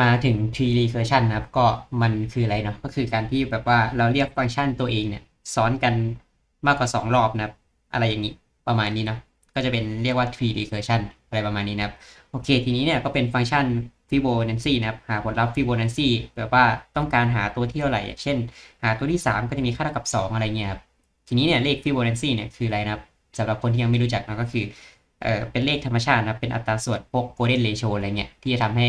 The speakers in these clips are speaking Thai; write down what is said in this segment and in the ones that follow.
มาถึง tree recursion นะครับ ก็มันคืออะไรเนาะก็คือการที่แบบว่าเราเรียกฟังก์ชันตัวเองเนี่ย ซ้อนกันมากกว่า 2 รอบนะครับ อะไรอย่างนี้ประมาณนี้เนาะก็จะเป็นเรียกว่า tree recursion อะไรประมาณนี้นะครับ โอเค ทีนี้เนี่ยก็เป็นฟังก์ชัน Fibonacci นะครับ หาผลลัพธ์ Fibonacci แบบว่าต้องการหาตัวที่เท่าไหร่ เช่น หาตัวที่ 3 ก็จะมีค่าเท่ากับ 2 อะไรเงี้ยครับทีนี้เนี่ยเลข Fibonacci เนี่ยคืออะไรนะครับสำหรับคนที่ยังไม่รู้จักนะก็คือเออเป็นเลขธรรมชาตินะเป็นอัตราส่วนพวก golden ratio อะไรเงี้ยที่จะทำให้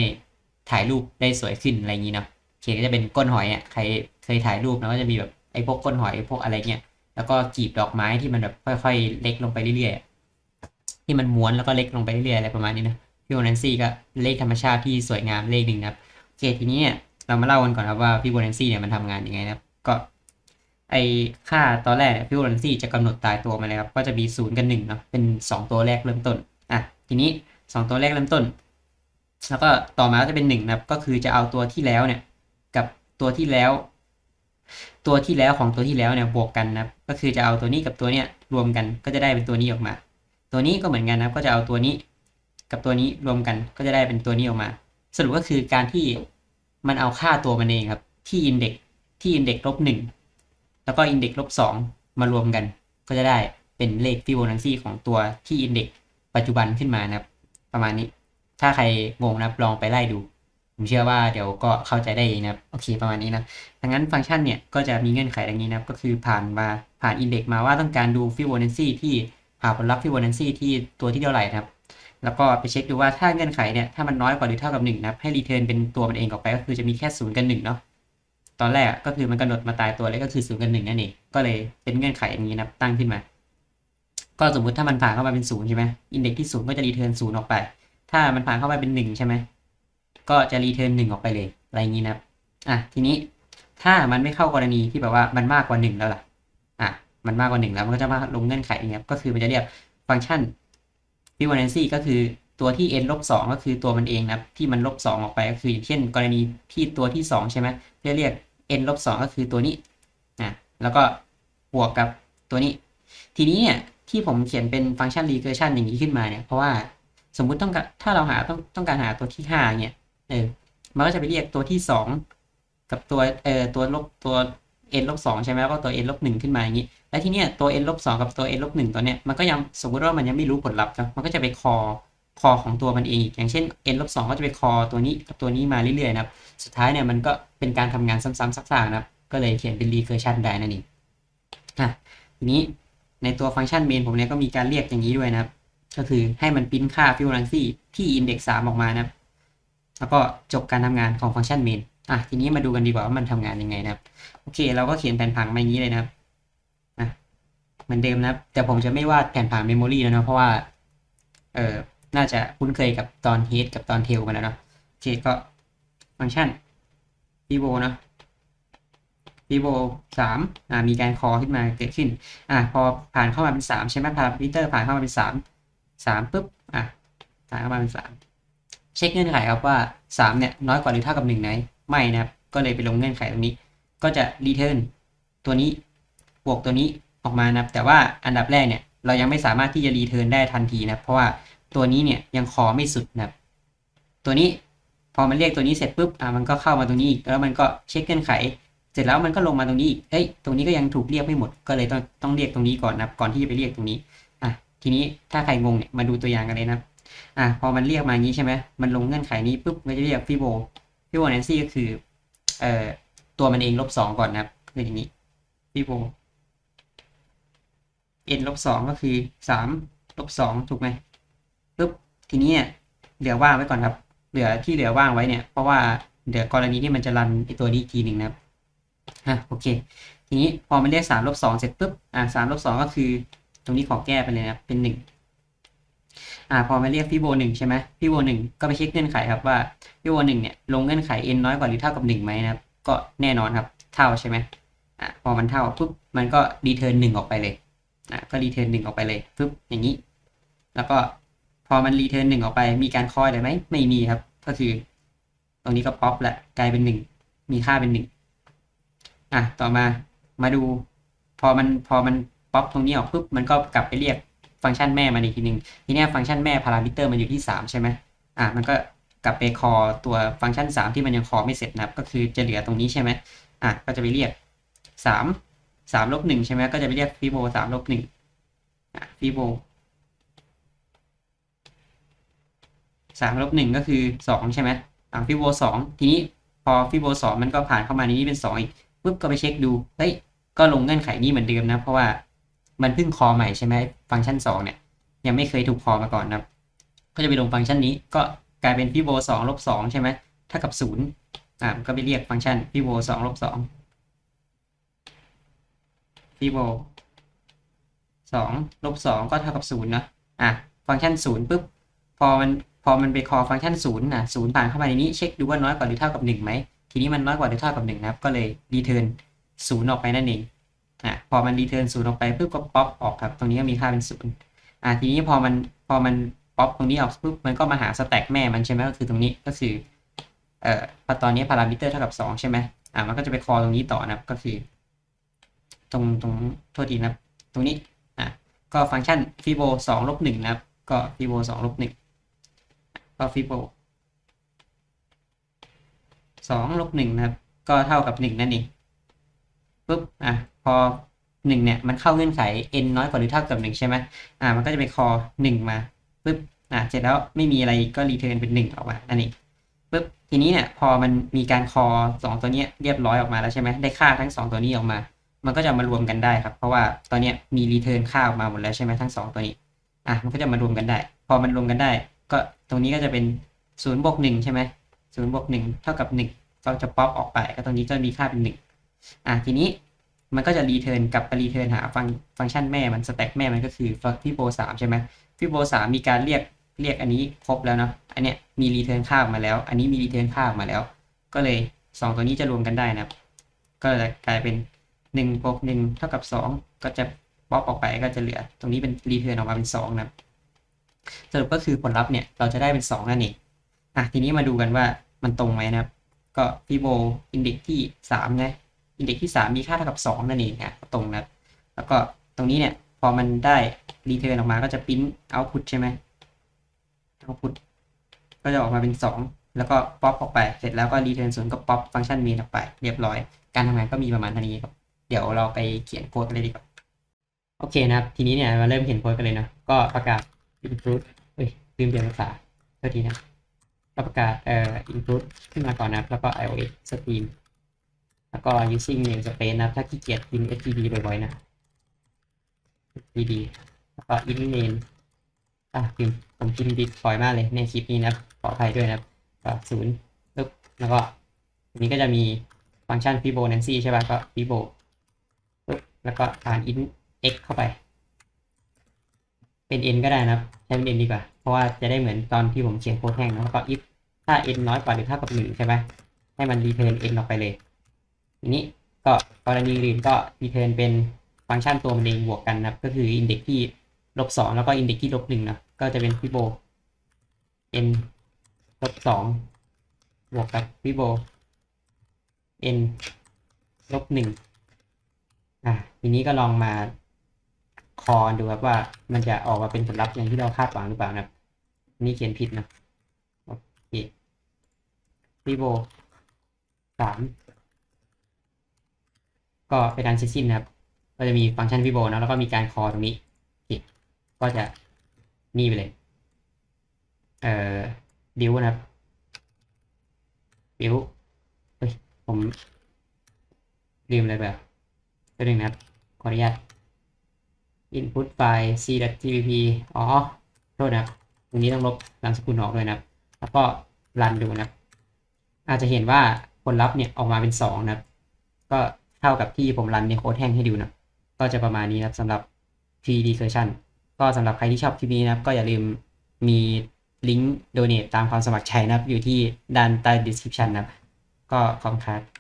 ถ่ายรูปได้สวยขึ้นอะไรอย่างนี้เนาะเคก็จะเป็นก้นหอยอะใครเคยถ่ายรูปนะก็จะมีแบบไอ้พวกก้นหอยพวกอะไรเงี้ยแล้วก็กีบดอกไม้ที่มันแบบค่อย ๆ เล็กลงไปเรื่อยๆที่มันม้วนแล้วก็เล็กลงไปเรื่อยๆอะไรประมาณนี้นะฟิโบนัชชีก็เลขธรรมชาติที่สวยงามเลขหนึ่งนะครับโอเคทีนี้เนี่ยเรามาเล่ากันก่อนครับว่าฟิโบนัชชีเนี่ยมันทำงานยังไงนะครับก็ไอค่าตอนแรกฟิโบนัชชีจะกำหนดตายตัวมาเลยครับก็จะมีศูนย์กับหนึ่งเนาะเป็นสองตัวแรกเริ่มต้นอะทีนี้สองตัวแรกเริ่มต้น แล้วก็ต่อมาก็จะเป็นหนึ่งนะครับ ก็คือจะเอาตัวที่แล้วเนี่ย กับตัวที่แล้ว ตัวที่แล้วของตัวที่แล้วเนี่ยบวกกันนะครับ ก็คือจะเอาตัวนี้กับตัวเนี้ยรวมกันก็จะได้เป็นตัวนี้ออกมา ตัวนี้ก็เหมือนกันนะครับ ก็จะเอาตัวนี้ กับตัวนี้รวมกันก็จะได้เป็นตัวนี้ออกมา สรุปก็คือการที่มันเอาค่าตัวมันเองครับ ที่อินเด็กที่อินเด็กลบหนึ่งแล้วก็อินเด็กลบสองมารวมกัน ก็จะได้เป็นเลขฟิโบนัชชีของตัวที่อินเด็กปัจจุบันขึ้นมานะครับ ประมาณนี้ ถ้าใครงงนะครับลองไปไล่ดู ผมเชื่อว่าเดี๋ยวก็เข้าใจได้เองนะครับโอเคประมาณนี้นะดังนั้นฟังก์ชันเนี่ยก็จะมีเงื่อนไขดังนี้นะครับก็คือผ่านมาผ่านอินเด็กมาว่าต้องการดูฟิโบนัชชีที่หาผลลัพธ์ฟิโบนัชชีที่ตัวที่เท่าไหร่นะครับ แล้วก็ไปเช็คดูว่าถ้าเงื่อนไขเนี่ยถ้ามันน้อยกว่าหรือเท่ากับ1นะครับให้รีเทิร์นเป็นตัวมันเองออกไปก็คือจะมีแค่0กับ1เนาะตอนแรกก็คือมันกำหนดมาตายตัวเลยก็คือ0กับ1นั่นเองก็เลยเป็นเงื่อนไขอย่างนี้นะตั้งขึ้นมา ก็สมมุติถ้ามันผ่านเข้ามาเป็น0ใช่ไหมอินเด็กที่0ก็จะรีเทิร์น0ออกไป ถ้ามันผ่านเข้ามาเป็น1ใช่ไหม ก็จะรีเทิร์น1ออกไปเลย อะไรอย่างนี้นะอะ ทีนี้ถ้ามันไม่เข้ากรณีที่แบบว่ามันมากกว่า1แล้วล่ะ อะ มันมากกว่า1แล้วมันก็จะมาลงเงื่อนไขอย่างเงี้ย ก็คือมันจะเรียกฟังก์ชันฟิโบนัชชีก็คือตัวที่ n ลบสองก็คือตัวมันเองนะที่มันลบสองออกไปก็คืออย่างเช่น กรณีที่ตัวที่2ใช่ไหมจะเรียก n ลบสองก็คือตัวนี้นะแล้วก็บวกกับตัวนี้ ทีนี้เนี่ยที่ผมเขียนเป็นฟังก์ชัน recursion อย่างนี้ขึ้นมาเนี่ยเพราะว่า สมมุติต้องการถ้าเราหาต้องต้องการหาตัวที่5เนี่ยเออมันก็จะไปเรียกตัวที่2กับตัวเอ่อตัวลบตัว n ลบสองใช่ไหมแล้วก็ตัว n ลบหนึ่งขึ้นมาอย่างนี้ และทีเนี้ยตัว n ลบสองกับตัว n ลบหนึ่งตัวเนี้ยมันก็ยังสมมติว่ามันยังไม่รู้ผลลัพธ์นะมันก็จะไปคอคอของตัวมันเองอีกอย่างเช่น n ลบสองก็จะไปคอตัวนี้กับตัวนี้มาเรื่อยๆนะครับสุดท้ายเนี่ยมันก็เป็นการทำงานซ้ำๆซักๆนะครับก็เลยเขียนเป็น recursion ได้นั่นเองอะทีนี้ในตัวฟังก์ชัน main ผมเนี่ยก็มีการเรียกอย่างนี้ด้วยนะครับ ก็คือให้มันปริ้นค่า Fibonacci ที่ index 3 ออกมานะครับแล้วก็จบการทำงานของฟังก์ชัน main อะทีนี้มาดูกันดีกว่าว่ามันทำงานยังไงนะครับโอเค เราก็เขียนแผนผังมาอย่างนี้เลยนะครับอะเหมือนเดิมนะครับ แต่ผมจะไม่วาดแผนผังเมมโมรีแล้วเนาะเพราะว่าเออน่าจะคุ้นเคยกับตอน head กับตอน tail มาแล้วเนาะโอเคก็ฟังก์ชัน vivo เนาะ vivo สามอ่ามีการคอขึ้นมาเกิดขึ้นอะพอผ่านเข้ามาเป็นสามใช่ไหมพารามิเตอร์ผ่านเข้ามาเป็นสาม สามปุ๊บอะผ่านเข้ามาเป็นสามเช็คเงื่อนไขครับว่าสามเนี่ย น้อยกว่าหรือเท่ากับหนึ่งไหนไม่นะครับ ก็เลยไปลงเงื่อนไขตรงนี้ ก็จะรีเทิร์นตัวนี้บวกตัวนี้ออกมานะครับ แต่ว่าอันดับแรกเนี่ยเรายังไม่สามารถที่จะรีเทิร์นได้ทันทีนะเพราะว่าตัวนี้เนี่ยยังคอไม่สุดนะครับ ตัวนี้พอมันเรียกตัวนี้เสร็จปุ๊บอะมันก็เข้ามาตรงนี้อีกแล้วมันก็เช็คเงื่อนไข เสร็จแล้วมันก็ลงมาตรงนี้อีกเอ้ยตรงนี้ก็ยังถูกเรียกไม่หมด ก็เลยต้องต้องเรียกตรงนี้ก่อนนะก่อนที่จะไปเรียกตรงนี้ ทีนี้ถ้าใครงงเนี่ยมาดูตัวอย่างกันเลยนะครับอะพอมันเรียกมาอย่างนี้ใช่ไหมมันลงเงื่อนไขนี้ปุ๊บมันจะเรียกฟิโบฟิโบนัชชีก็คือเอ่อตัวมันเองลบสองก่อนนะครับคืออย่างนี้ฟิโบ n ลบสองก็คือสามลบสองถูกไหมปุ๊บทีนี้เนี่ยเหลือว่างไว้ก่อนครับ เหลือที่เหลือว่างไว้เนี่ยเพราะว่าเดี๋ยวกรณีที่มันจะรันไอตัวนี้ทีหนึ่งนะครับอะโอเค ทีนี้พอมันเรียกสามลบสองเสร็จปุ๊บอะสามลบสองก็คือ รงนี้ขอแก้ไปเลยนะครับเป็นหนึ่งอ่าพอมาเรียกพี่โบหนึ่งใช่ไหมพี่โบหนึ่งก็ไปเช็คเงื่อนไขครับว่าพี่โบหนึ่งเนี่ยลงเงื่อนไข n น้อยกว่าหรือเท่ากับหนึ่งไหมนะครับก็แน่นอนครับเท่าใช่ไหมอะพอมันเท่าปุ๊บมันก็รีเทิร์นหนึ่งออกไปเลยอะก็รีเทิร์นหนึ่งออกไปเลยปุ๊บอย่างนี้ แล้วก็พอมันรีเทิร์นหนึ่งออกไปมีการคอยเลยไหมไม่มีครับ ก็คือ ตรงนี้ก็ป๊อปละกลายเป็นหนึ่งมีค่าเป็นหนึ่งอะต่อมามาดู พอมันพอมัน ป๊อปตรงนี้ออกปุ๊บมันก็กลับไปเรียกฟังก์ชันแม่มันอีกทีหนึ่งทีนี้ฟังก์ชันแม่พารามิเตอร์มันอยู่ที่สามใช่ไหมอะมันก็กลับไปคอตัวฟังก์ชัน 3 ที่มันยังคอไม่เสร็จนะครับ ก็คือจะเหลือตรงนี้ใช่ไหมอะก็จะไปเรียก 3 3ลบ1ใช่ไหมก็จะไปเรียกฟิโบ3ลบ1อะฟิโบ3ลบ1ก็คือ 2 ใช่ไหมอะฟิโบ2ทีนี้พอฟิโบ2มันก็ผ่านเข้ามาในนี้เป็น 2 อีกปุ๊บก็ไปเช็คดูเฮ้ยก็ลงเงื่อนไขนี้เหมือนเดิมนะ เพราะว่า มันเพิ่งคอใหม่ใช่ไหมฟังก์ชัน 2 เนี่ย ยังไม่เคยถูกคอมาก่อนนะครับ ก็จะไปลงฟังก์ชันนี้ก็กลายเป็นฟิโบสองลบสองใช่ไหมเท่ากับศูนย์อ่าก็ไปเรียกฟังก์ชันฟิโบสองลบสองฟิโบสองลบสองก็เท่ากับศูนย์นะอะฟังก์ชันศูนย์ปุ๊บพอมันพอมันไปคอฟังก์ชันศูนย์นะศูนย์ผ่านเข้ามาในนี้เช็คดูว่าน้อยกว่าหรือเท่ากับหนึ่งไหมทีนี้มันน้อยกว่าหรือเท่ากับหนึ่งนะครับ ก็เลยรีเทิร์นศูนย์ออกไปนั่นเอง อะพอมันรีเทิร์นศูนย์ออกไปปุ๊บก็ป๊อปออกครับ ตรงนี้ก็มีค่าเป็นศูนย์อ่าทีนี้พอมันพอมันป๊อปตรงนี้ออกปุ๊บมันก็มาหาสแต็กแม่มันใช่ไหมก็คือตรงนี้ก็คือเอ่อพอตอนนี้พารามิเตอร์เท่ากับ 2 ใช่ไหมอ่ามันก็จะไปคอตรงนี้ต่อนะครับก็คือ ตรงตรงโทษทีนะครับตรงนี้อะก็ฟังก์ชันฟิโบสองลบหนึ่งนะครับก็ฟิโบสองลบหนึ่งก็ฟิโบสองลบหนึ่งนะครับ ก็เท่ากับหนึ่งนั่นเองปุ๊บอะ อหนึ่งเนี่ย มันเข้าเงื่อนไข n น้อยกว่าหรือเท่ากับหนึ่งใช่ไหมอ่า มันก็จะไปคอหนึ่งมาปุ๊บอ่าเสร็จแล้วไม่มีอะไรก็รีเทิร์นเป็นหนึ่งออกมาอันนี้ปุ๊บทีนี้เนี่ยพอมันมีการคอสองตัวเนี้ยเรียบร้อยออกมาแล้วใช่ไหมได้ค่าทั้งสองตัวนี้ออกมา มันก็จะมารวมกันได้ครับ เพราะว่าตอนเนี้ยมีรีเทิร์นค่าออกมาหมดแล้วใช่ไหมทั้งสองตัวนี้อะมันก็จะมารวมกันได้ พอมันรวมกันได้ ก็ตรงนี้ก็จะเป็นศูนย์บวกหนึ่งใช่ไหมศูนย์บวกหนึ่งเท่ากับหนึ่งก็จะป๊อปออกไป ก็ตรงนี้ก็มีค่าเป็นหนึ่งอะทีนี้ มันก็จะรีเทิร์นกลับไปรีเทิร์นหาฟังฟังก์ชันแม่มันสแต็กแม่มันก็คือฟิโบสามใช่ไหมฟิโบสามมีการเรียกเรียกอันนี้ครบแล้วเนาะอันเนี้ยมีรีเทิร์นค่าออกมาแล้ว อันนี้มีรีเทิร์นค่าออกมาแล้ว ก็เลยสองตัวนี้จะรวมกันได้นะครับ ก็จะกลายเป็นหนึ่งบวกหนึ่งเท่ากับสองก็จะป๊อปออกไปก็จะเหลือ ตรงนี้เป็นรีเทิร์นออกมาเป็นสองนะครับสรุปก็คือผลลัพธ์เนี่ยเราจะได้เป็นสองนั่นเองอะทีนี้มาดูกันว่ามันตรงไหมนะครับ ก็ฟิโบอินเด็กที่สามนะ อินเด็กที่3มีค่าเท่ากับ2นั่นเองนะตรงนะแล้วก็ตรงนี้เนี่ยพอมันได้รีเทิร์นออกมาก็จะพิมพ์เอาพุตใช่ไหมเอาพุตก็จะออกมาเป็น 2 แล้วก็ป๊อปออกไป เสร็จแล้วก็รีเทิร์นศูนย์ก็ป๊อปฟังก์ชันเมนออกไป เรียบร้อย การทำงานก็มีประมาณเท่านี้ครับ เดี๋ยวเราไปเขียนโค้ดกันเลยดีกว่า โอเคนะครับ ทีนี้เนี่ยมาเริ่มเขียนโค้ดกันเลยเนาะ ก็ประกาศ include เอ้ยลืมเปลี่ยนภาษาเท่าทีนะประกาศเอ่อ include ขึ้นมาก่อนนะ แล้วก็ iOS stream แล้วก็ using namespace นะถ้าขี้เกียจพิมพ์ std บ่อยๆนะ std แล้วก็ in name อะพิมพ์ผมพิมพ์บิดบ่อยมากเลยในคลิปนี้นะขออภัยด้วยนะก็ศูนย์ปึ๊บแล้วก็ทีนี้ก็จะมีฟังก์ชัน Fibonacci ใช่ป่ะก็ Fibo ปึ๊บแล้วก็ผ่าน int x เข้าไป เป็น n ก็ได้นะครับใช้เป็น n ดีกว่า เพราะว่าจะได้เหมือนตอนที่ผมเขียนโค้ดแห้งนะแล้วก็ if ถ้า n น้อยกว่าหรือเท่ากับหนึ่งใช่ไหมให้มัน return n ออกไปเลย ทีนี้ก็กรณีอื่นก็ return เป็นฟังก์ชันตัวมันเองบวกกันนะครับ ก็คือ index ที่ลบสองแล้วก็ index ที่ลบหนึ่งนะก็จะเป็น fibo n ลบสองบวกกับ fibo n ลบหนึ่งอะทีนี้ก็ลองมาคอดูครับว่ามันจะออกมาเป็นผลลัพธ์อย่างที่เราคาดหวังหรือเปล่านะครับนี่เขียนผิดนะโอเค fibo สาม ก็เป็นการเสร็จสิ้นนะครับ ก็จะมีฟังก์ชันวิโบนะแล้วก็มีการคอตรงนี้ก็จะนี่ไปเลย เอ่อดิวนะครับดิวเฮ้ยผมลืมอะไรแบบตัวหนึ่งนะครับ ขออนุญาต input file c.tvp อ๋อ โทษนะครับ ตรงนี้ต้องลบนามสกุลออกด้วยนะครับ แล้วก็รันดูนะครับ อาจจะเห็นว่าผลลัพธ์เนี่ยออกมาเป็น 2 นะครับ ก็ เท่ากับที่ผมรันในโค้ดแห้งให้ดูนะก็จะประมาณนี้นะครับสำหรับ p recursion ก็สำหรับใครที่ชอบคลิปนี้นะครับ ก็อย่าลืมมีลิงก์ donate ตามความสมัครใจนะครับ อยู่ที่ด้านใต้ description นะครับ ก็ขอบคุณครับ